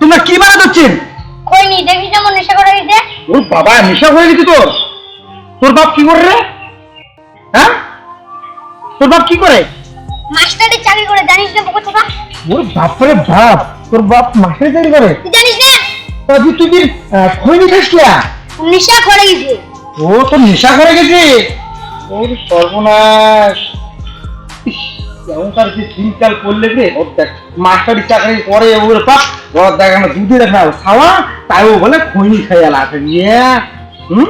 তোমরা কি বানা করছেন কইনি দেখি যেমন নেশা করে ওর বাবা নেশা হয়ে গেছে তোর। তোর বাপ কি করে রে? হ্যাঁ? তোর বাপ কি করে? মাস্টারের চাকরি করে জানিস না বুকো ওর বাপরে বাপ তোর বাপ চাকরি করে? তুই জানিস না? তা তুই কি খৈনি খাস কিয়া নেশা করে গেছে। ও তো নেশা করে গেছে? ওর সর্বনাশ। পড়লে রে ওর দেখ মাস্টারি চাকরি করে ওর পাপ ওর দেখ দুধে খাওয়া তাই ও বলে খৈনি ইয়ে হুম?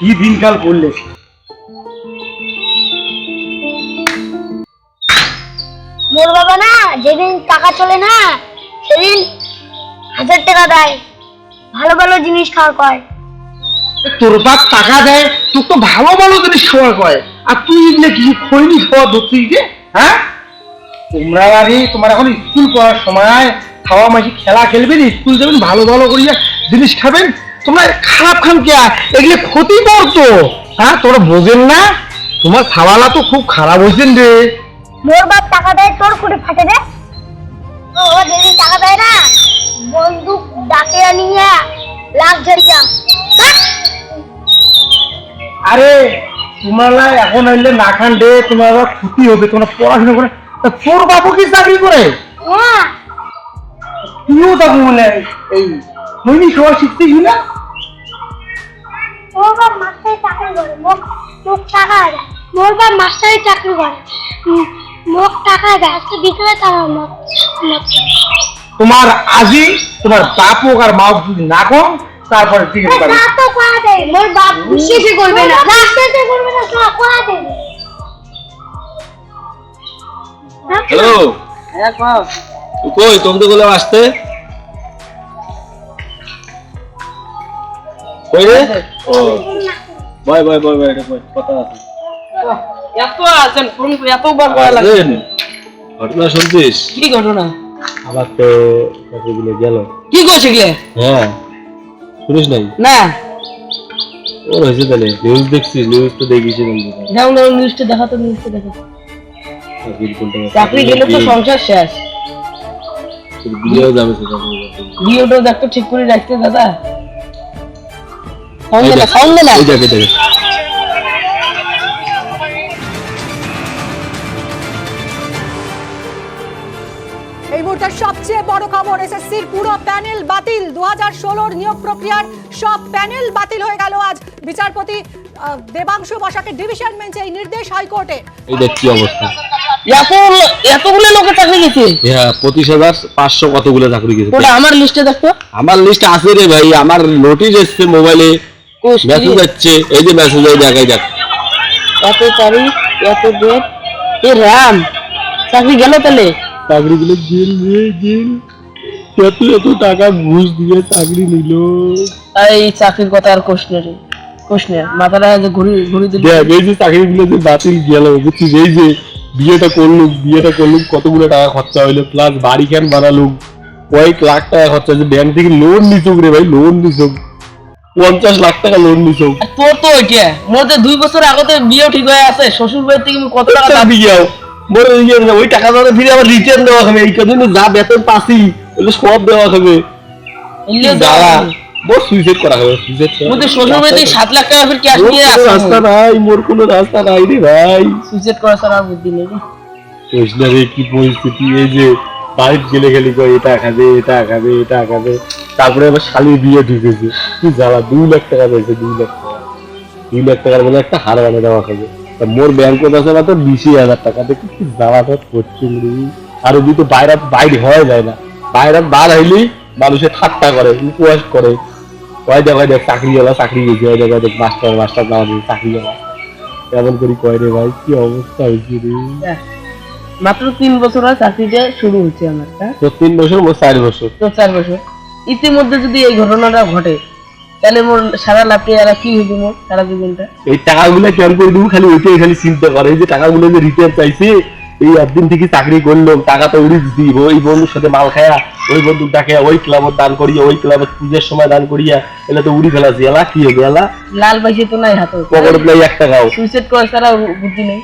কি দিনকাল পড়লে মোর বাবা না যেদিন টাকা চলে না সেদিন হাজার টাকা দেয়। ভালো ভালো জিনিস খাওয়া কয়। তোর বাপ টাকা দেয় তোর তো ভালো ভালো জিনিস খাওয়া কয়। আর তুই এগুলো কিছু খৈনি খাওয়া ধরছিস যে হ্যাঁ? তোমরা আরে তোমার এখন স্কুল পড়ার সময় খাওয়া মাসি খেলা খেলবেন স্কুল যাবেন ভালো ভালো করিয়া জিনিস খাবেন। তোমরা খারাপ খান কে এগুলো ক্ষতি করতো হ্যাঁ? তোরা বোঝেন না? তোমার খাওয়ালা তো খুব খারাপ হয়েছেন রে। মোর বাপ টাকা দেয় তোর করে ফাটে দে। ও যেদিন টাকা দেয় না। বন্দুক ডাকে নিয়ে লাভ ঝরিয়া আরে তোমরা এখন হইলে না খান রে তোমার ক্ষতি হবে তোমরা পড়াশোনা করে। তোর বাবু কি চাকরি করে? তুইও তখন মানে এই শিখতেছি না? মোর বাপ মাস্টারি চাকরি করে মোক মোক টাকা দেয়। মোর বাপ মাস্টারি চাকরি করে মোক টাকা দেয় আজকে বিকেলে তারা তোমার আজি তোমার বাপ হোক আর মা না কম তারপরে ঠিক আছে না তো কোয়া মোর বাপ বিশ্বাসই করবে না। করবে না তো কোয়া হ্যালো। তুই কই? আসতে? কই রে? ও। বয় বয় বয় বয় এটা বয় কথা আছে। এত আছেন ফোন এতবার করা লাগে ঘটনা শুনছিস? কি ঘটনা? আবার তো গেল। কি করছে গিয়ে? হ্যাঁ। শুনিস নাই? না। ওর হয়েছে তাহলে? নিউজ দেখছিস নিউজ তো দেখিস যাও না নিউজটা দেখা তো নিউজটা দেখা। চাকরি গেলে তো সংসার শেষ। বিয়েও যাবে সেটা বিয়েটাও। দেখতো ঠিক করে রাখতে দাদা। সঙ্গে না সঙ্গে না। দেখ, সবচেয়ে বড় খবর এসএসসির পুরো প্যানেল বাতিল। দু হাজার ষোলোর নিয়োগ প্রক্রিয়ার সব প্যানেল বাতিল হয়ে গেল আজ। বিচারপতি দেবাংশু বসাকের ডিভিশন বেঞ্চে এই নির্দেশ হাইকোর্টে। এই কি অবস্থা। এত এতগুলো লোকের চাকরি গেছে? হ্যাঁ পঁচিশ হাজার পাঁচশো কতগুলো চাকরি গেছে। ওটা আমার লিস্টে আমার লিস্ট আছে রে ভাই আমার নোটিশ এসছে মোবাইলে কোষ মেসেজ যাচ্ছে এই যে মেসেজ এই এত তারিখ এত ডেট এ রাম চাকরি গেল তাহলে? চাকরিগুলো এত এত টাকা ঘুষ দিয়ে চাকরি নিল। এই চাকরির কথা আর মাথাটা যে ঘুরি ঘুরি দিল। দেখ এই যে চাকরিগুলো যে বাতিল গেল বুঝছিস? এই যে বিয়েটা করলুম বিয়েটা করলুম কতগুলো টাকা খরচা হইল প্লাস বাড়ি কেন বানালুম? কয়েক লাখ টাকা খরচা হয়েছে ব্যাংক থেকে লোন নিচুক রে ভাই লোন নিচুক পঞ্চাশ লাখ টাকা লোন নিচুক তোর তো ওইটা। মোর তো দুই বছর আগতে বিয়েও ঠিক হয়ে আছে শ্বশুর বাড়ি থেকে কত টাকা দাবি ইয়ে ওই টাকা ফিরে আবার রিটার্ন দেওয়া হবে। এই কদিন যা বেতন পাসি ওগুলো সব দেওয়া হবে। দাঁড়া মোর সুইসাইড করা হবে সুইসাইড মোর শ্বশুর বাড়ি সাত লাখ টাকা ফির ক্যাশ নিয়ে রাস্তা নাই মোর কোনো রাস্তা নাই রে ভাই। সুইসাইড করা ছাড়া বুদ্ধি নেই রে। কি পরিস্থিতি এই যে বাইক গেলে গেলে কয় এটা খাবে এটা খাবে এটা খাবে। তারপরে আবার শালির বিয়ে ঢুকেছে। কি জ্বালা দুই লাখ টাকা পেয়েছে দুই লাখ টাকা। দুই লাখ টাকার মধ্যে একটা হার বানিয়ে দেওয়া খাবে তা মোর ব্যাংক আছে মাত্র বিশি হাজার টাকা। দেখি কি তো করছে আর ওই তো বাইরে বাইরে হওয়া যায় না। বাইরে বার হইলেই মানুষের ঠাট্টা করে উপবাস করে। কয় দেখ দেখ চাকরি গেলা চাকরি গেছে। ওই দেখ দেখ মাস্টার মাস্টার না চাকরি গেলা এমন করি কয় রে ভাই কি অবস্থা হয়েছে রে? মাত্র তিন বছর আর চাকরিটা শুরু হচ্ছে আমার হ্যাঁ? তো তিন বছর মোট চার বছর। তো চার বছর। ইতিমধ্যে যদি এই ঘটনাটা ঘটে তাহলে মোর সারা লাভটি আর কি হইবে মোর সারা জীবনটা? এই টাকাগুলো কেমন করে দেবো? খালি ওইটাই খালি চিন্তা করে। এই যে টাকাগুলো যে রিটার্ন চাইছে এই একদিন থেকে চাকরি করল টাকা তো উড়ে দিছি। ওই বন্ধুর সাথে মাল খায়া ওই বন্ধুর ডাকে ওই ক্লাবত দান করিয়া ওই ক্লাবত পুজোর সময় দান করিয়া এলা তো উড়ি ফেলাছি। এলা কি হবে এলা? লাল পাইছে তো নাই হাতে। পকেটত নাই এক টাকাও সুইসাইড করা ছাড়া বুদ্ধি নেই।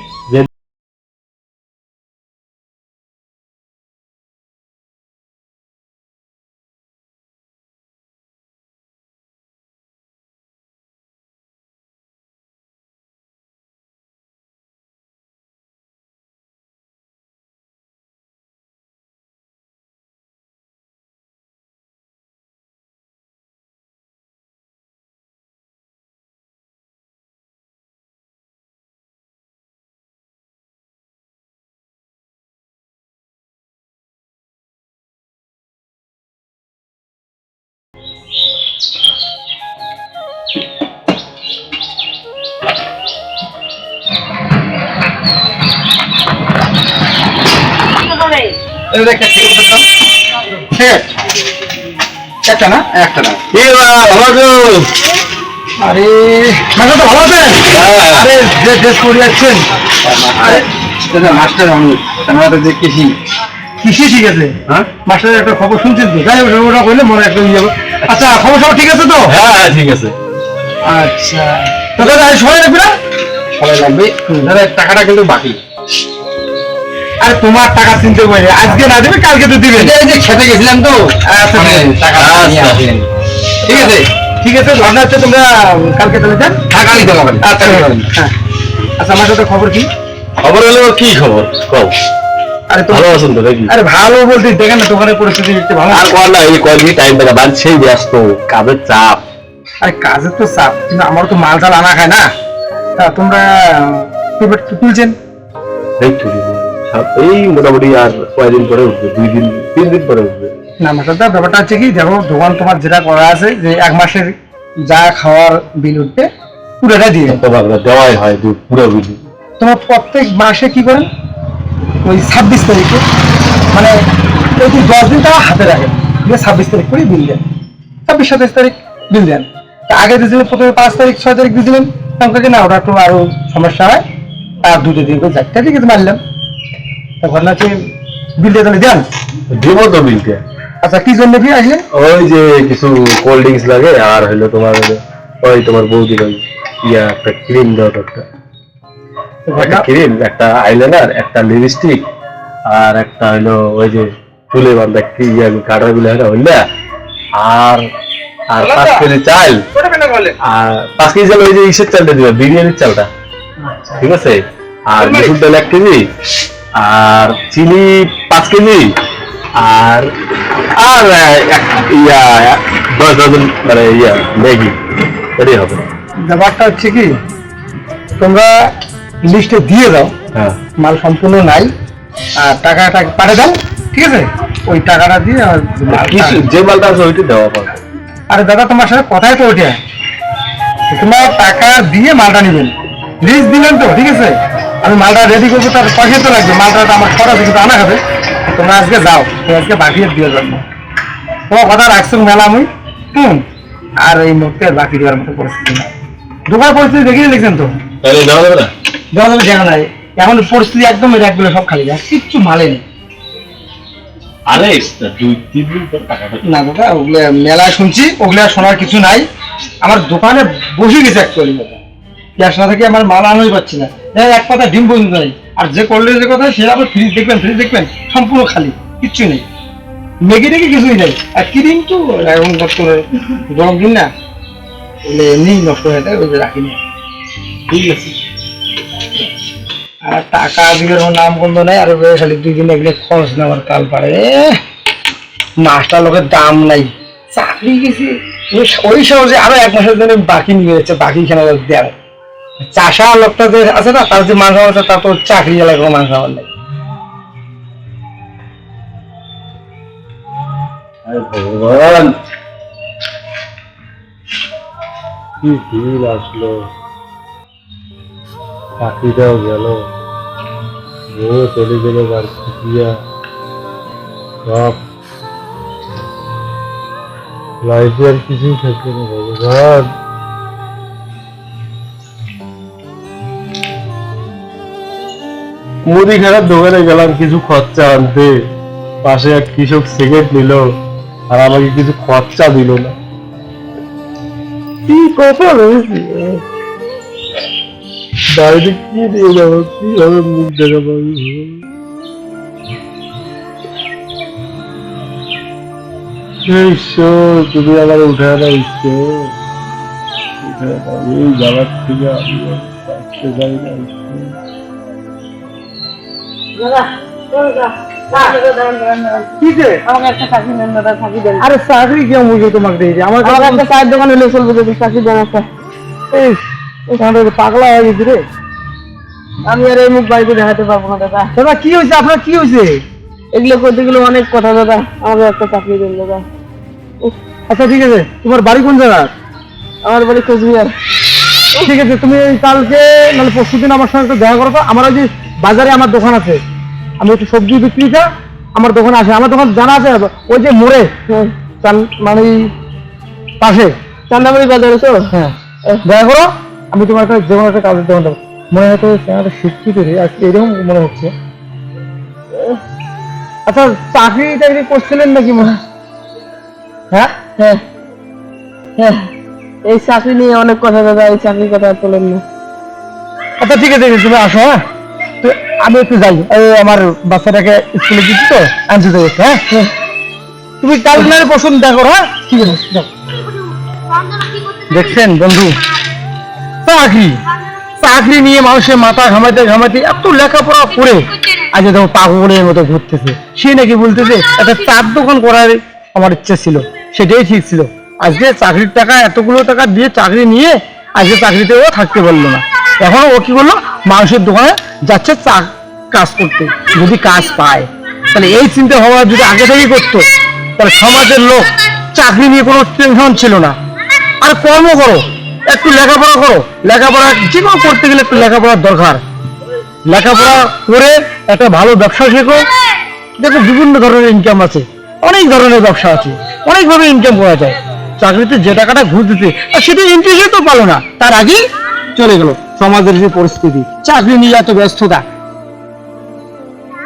একটা না? একটা না। ভালো আছো? আরে মাস্টার তো ভালো আছেন? আরে যে ড্রেস পরে যাচ্ছেন। আরে মাস্টার আমি আমরা তো দেখতেছি কৃষি ঠিক আছে। হ্যাঁ? মাস্টারের একটা খবর শুনছেন তো? যাই হোক ওটা করলে মনে একটা ইয়ে হবে। আচ্ছা খবর সব ঠিক আছে তো? হ্যাঁ হ্যাঁ ঠিক আছে। আচ্ছা। তো দাদা সময় লাগবে না? সময় লাগবে? দাদা টাকাটা কিন্তু বাকি। আরে তোমার টাকা চিনতে পারি আজকে না দেবে কালকে তো দিবে। যে খেতে গেছিলাম তো। আচ্ছা টাকা নিয়ে আচ্ছা। আসেন। ঠিক আছে? ঠিক আছে ভাবনা হচ্ছে তোমরা কালকে যান। আচ্ছা হ্যাঁ। আচ্ছা আমার সাথে খবর কি? খবর হলো কি খবর? কও। আরে তো ভালো আছেন তো নাকি? আরে ভালো বলতে দেখেন না দোকানের পরিস্থিতি একটু ভালো আর কর না এই কয়েকদিন টাইম পেলে বাদ সেই ব্যস্ত কাজের চাপ। আরে কাজের তো চাপ কিন্তু আমার তো মাল টাল আনা খায় না। তা তোমরা তুলছেন? এই এই মোটামুটি আর কয়েকদিন পরে উঠবে দুই দিন তিন দিন পরে উঠবে। না ব্যাপারটা হচ্ছে কি দেখো দোকান তোমার যেটা করা আছে যে এক মাসের যা খাওয়ার বিল উঠবে পুরোটা দিয়ে দেওয়াই হয় দুধ পুরো বিল তোমার প্রত্যেক মাসে কি করেন? ওই ছাব্বিশ তারিখে মানে প্রতি দশ দিন তারা হাতে রাখেন দিয়ে ছাব্বিশ তারিখ করে বিল দেন। ছাব্বিশ সাতাশ তারিখ বিল দেন। আগে দিয়েছিলেন প্রথমে পাঁচ তারিখ ছয় তারিখ দিয়েছিলেন তখন না ওটা একটু আরও সমস্যা হয়। আর দুটো দিন করে চারটা ঠিক আছে মারলাম। তা ঘটনা হচ্ছে বিলটা তাহলে দেন? দিব তো বিলটা আচ্ছা কি জন্য কি আসলেন? ওই যে কিছু কোল্ড ড্রিঙ্কস লাগে আর হলো তোমার ওই তোমার বৌদির ওই ইয়া একটা ক্রিম দাও একটা। একটা ক্রিম একটা আইলাইনার একটা লিপস্টিক আর একটা হলো ওই যে চুলে বান্ধা কি ইয়া কাটারগুলো হইলা আর আর পাঁচ কেজি চাল। আর পাঁচ কেজি চাল ওই যে ইসের চালটা দিবে বিরিয়ানির চালটা। ঠিক আছে? আর এক কেজি। আর চিনি পাঁচ কেজি। আর আর ইয়া দশ ডজন মানে ইয়া ম্যাগি এটাই হবে। ব্যাপারটা হচ্ছে কি তোমরা লিস্টে দিয়ে দাও হ্যাঁ। মাল সম্পূর্ণ নাই আর টাকাটা পাঠিয়ে দাও ঠিক আছে? ওই টাকাটা দিয়ে মালটা- কিছু যে মালটা আছে ওইটা দেওয়া পাবে আরে দাদা তোমার সাথে কথাই তো ওঠে তোমরা টাকা দিয়ে মালটা নেবেন। লিস্ট দিলেন তো ঠিক আছে? আমি মালটা রেডি করব তার পয়সা তো লাগবে মালটা আমার খরচ কিন্তু আনা হবে। তোমরা আজকে যাও তুমি আজকে বাকি দিয়ে যাব তোমার কথা রাখছো মেলা আমি হুম? আর এই মুহূর্তে বাকি দেওয়ার মতো পরিস্থিতি না দোকান পরিস্থিতি দেখিয়ে দেখছেন তো? দেওয়া যাবে না? দেওয়া যাবে জানা নাই। এখন পরিস্থিতি একদম একগুলো সব খালি যায় কিচ্ছু মালে নেই। আরে দুই তিন দিন না দাদা ওগুলো মেলা শুনছি ওগুলো শোনার কিছু নাই। আমার দোকানে বসে গেছে অ্যাকচুয়ালি দাদা গ্যাস না থেকে আমার মাল আনোই পাচ্ছি না এক কথা ডিম পর্যন্ত নাই। আর যে করলে যে কথা সেটা আবার ফ্রিজ দেখবেন ফ্রিজ দেখবেন, সম্পূর্ণ খালি, কিচ্ছু নেই। ম্যাগি টেগি কিছুই নেই। আর ক্রিম তো? এখন বর্তমানে গরম দিন না। ওগুলো এমনি নষ্ট হয়ে যায়, ওই যে রাখিনি ঠিক আছে আর টাকা দিলে নাম গন্ধ নেই, আর খালি দুই দিন এগুলো খরচ নেওয়ার কাল পারে। মাছটা লোকের দাম নাই। চাকরি গেছি। ওই- সহজে আরও এক মাসের জন্য বাকি নিয়ে যাচ্ছে বাকি এখানে দেয় চাষা লোকটা যে আছে না, তার যে মাংস আছে, তার তো চাকরি এলাকা মাংস আমার নেই ভগবান। কি ভিড় আসলো। চাকরিটাও গেল। বউ চলে গেল বাড়ি সব লাইফে আর কিছুই থাকবে না ভগবান। মুদিখানার দোকানে গেলাম, কিছু খরচা আনতে। পাশে এক কৃষক সিগারেট নিল, আর আমাকে কিছু খরচা দিল না। কি কপাল হয়েছে বাড়িতে কি দিয়ে যাব? কীভাবে মুখ ঈশ্বর তুমি আমার উঠে না ঈশ্বর উঠে দাও। এই জায়গার থেকে আমি বাঁচতে পারি না। আরে চাকরি কেউ বুঝে তোমাকে দিয়েছে আমার একটা চায়ের দোকান হলে চলবে যদি চাকরি দেন একটা এই এখানে পাগলা হয়ে গেছি রে। আমি আর এই মুখ বাড়িতে দেখাতে পারব না দাদা। দাদা কি হয়েছে? আপনার কি হয়েছে? এগুলো করতে গেলে অনেক কথা দাদা। আমাকে একটা চাকরি দেন দাদা। আচ্ছা ঠিক আছে। তোমার বাড়ি কোন জায়গা আমার বাড়ি কোচবিহার। ঠিক আছে তুমি কালকে মানে পরশু দিন আমার সঙ্গে দেখা করো তো। আমার ওই যে বাজারে আমার দোকান আছে। আমি একটু সবজি বিক্রি বিক্রিটা আমার দোকানে আসে। আমার দোকান জানা আছে ওই যে মোড়ে হ্যাঁ মানে পাশে। চান্দাবাড়ি বাজারে তো? হ্যাঁ। দয়া করো আমি তোমার একটা যে কোনো একটা কাজের দোকান দেবো। মনে হয়তো একটা শিক্ষিত রে আর এরকম মনে হচ্ছে। আচ্ছা চাকরি টাকরি করছিলেন নাকি মনে হ্যাঁ? হ্যাঁ? হ্যাঁ। এই চাকরি নিয়ে অনেক কথা দাদা এই চাকরির কথা তোলেন না আচ্ছা ঠিক আছে তুমি আসো হ্যাঁ? তো আমি একটু যাই। এই আমার বাচ্চাটাকে স্কুলে দিচ্ছি তো আনতে যাই একটু, হ্যাঁ? তুমি কাল পছন্দ দেখো হ্যাঁ? ঠিক আছে দেখছেন বন্ধু চাকরি চাকরি নিয়ে মানুষের মাথা ঘামাইতে ঘামাইতে এত লেখাপড়া করে আজ দেখো পাগলের মতো ঘুরতেছে। সে নাকি বলতেছে একটা চার দোকান করার আমার ইচ্ছা ছিল সেটাই ঠিক ছিল। আজকে চাকরির টাকা এতগুলো টাকা দিয়ে চাকরি নিয়ে আজকে চাকরিতেও থাকতে পারল না। এখন ও কি করল? মানুষের দোকানে যাচ্ছে চা- কাজ করতে, যদি কাজ পায়। তাহলে এই চিন্তা ভাবনা যদি আগে থেকেই করতো, তাহলে সমাজের লোক চাকরি নিয়ে কোনো টেনশন ছিল না। আর কর্ম করো, একটু লেখাপড়া করো। লেখাপড়া যে কোনো করতে গেলে একটু লেখাপড়ার দরকার। লেখাপড়া করে একটা ভালো ব্যবসা শেখো। দেখো বিভিন্ন ধরনের ইনকাম আছে, অনেক ধরনের ব্যবসা আছে, অনেকভাবে ইনকাম করা যায়। চাকরিতে যে টাকাটা ঘুষ দিতে, আর সেটা ইন্টারেস্টে তো পালো না। তার আগেই চলে গেল সমাজের যে পরিস্থিতি, চাকরি নিয়ে এত ব্যস্ততা।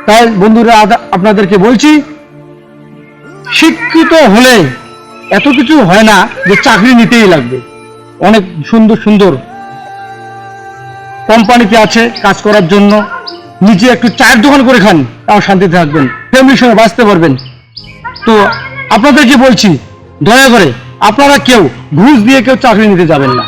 তাই বন্ধুরা আপনাদেরকে বলছি, শিক্ষিত হলে এত কিছু হয় না যে চাকরি নিতেই লাগবে। অনেক সুন্দর সুন্দর কোম্পানিতে আছে কাজ করার জন্য। নিজে একটু চায়ের দোকান করে খান, তাও শান্তিতে থাকবেন ফ্যামিলির সঙ্গে বাঁচতে পারবেন। তো আপনাদেরকে বলছি, দয়া করে আপনারা কেউ ঘুষ দিয়ে কেউ চাকরি নিতে যাবেন না।